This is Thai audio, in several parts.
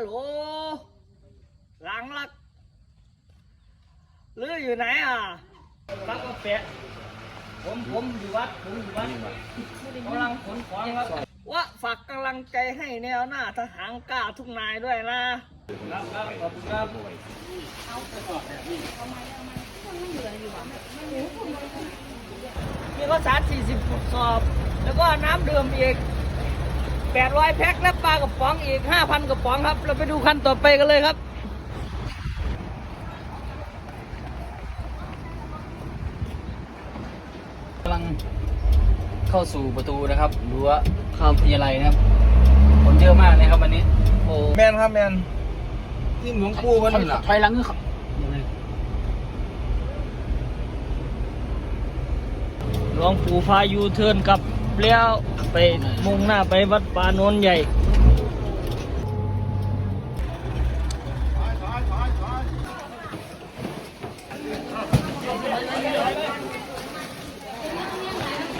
ฮัลโหล หลังลักหรืออยู่ไหนอะรักกาแฟผมผมอยู่วัดผมอยู่วัดกำลังขนของครับว่าฝากกำลังใจให้แนวหน้าทหารกล้าทุกนายด้วยนะครับครับขอบคุณครับมีข้าวสาร40กระสอบ แล้วก็น้ำดื่มอีก 800 แพ็คและปลากระป๋องอีก 5,000กระป๋องครับ เราไปดูขั้นต่อไปกันเลยครับ กำลังเข้าสู่ประตูนะครับรั้วข้าวพิยาลัยนะครับคนเยอะมากนะครับวันนี้ โอ้แมนครับแมนที่หลวงปู่เพิ่นนั่นล่ะไปหลังคือเขายังไงหลวงปู่พายูเทิร์นกลับ แล้วไปมุ่งหน้าไปวัดป่าโนนใหญ่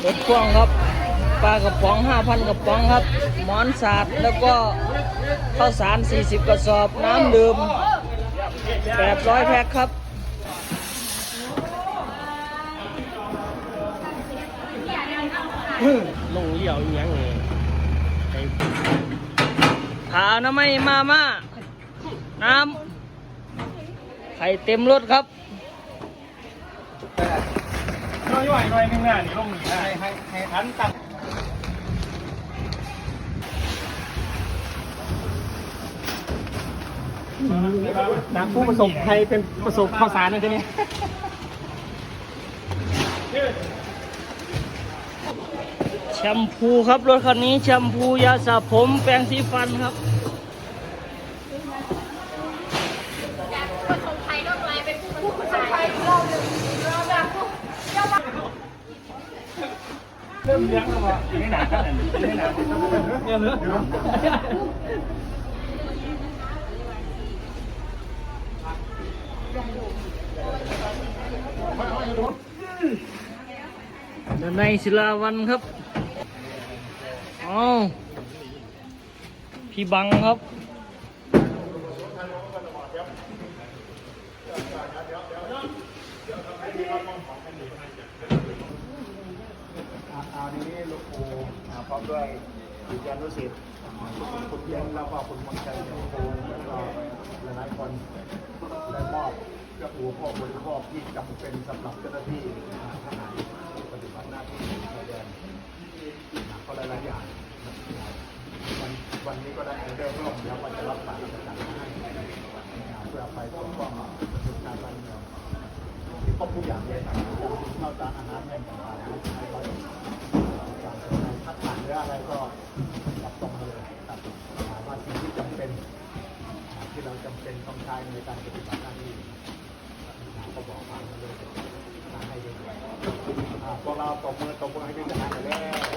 รถพ่วงครับปลากระป๋อง 5,000 กระป๋องครับ หมอนสาดแล้วก็ข้าวสาร 40 กระสอบน้ำดื่ม800 แพ็คครับ ลงเลี้ยวอีหยังนี่หาน้ำไม่มามาน้ำไข่เต็มรถครับน้อยหน่อยหน่อยนึงน่ะนี่ลงนี่ให้ให้ให้ทันตักนะผู้ประสบภัยเป็นประสบข่าวสารนะทีนี้ แชมพูครับรถคันนี้แชมพูยาสระผมแปรงสีฟันครับเริ่มเลี้ยงแล้วว่ะนี่หนาขนาดนี้นี่หนาเนี่ยเหรอด้านในศิลาวันครับ อ๋อพี่บังครับ อานี้ลวงปู่พร้อมด้วยดิฉันรู้สิทธิ์คุณเพียงแล้วก็คุณมนชัยหลวงปู่แล้วก็หลายๆคนได้มอบเครื่องอุปโภคบริโภคที่จำเป็นสำหรับเจ้าหน้าที่ทหารที่ปฏิบัติหน้าที่ชายแดนก็หลายๆอย่างวันวันนี้ก็ ได้เริ่มร่วมแล้วว่าจะรับฝากราชการให้เพื่อไปปกป้องประชาชนบ้านเมืองที่ครบทุกอย่างเลยครับข้าวสารอาหารแม่ต่างๆให้เราการถ้าขาดหรืออะไรก็รับตรงเลยครับว่าสิ่งที่จำเป็น ที่เราจำเป็นต้องใช้ในการปฏิบัติหน้าที่ก็บอกมาเลยให้ด้วยอ่าพวกเราตบมือตบมือให้ด้วยนะ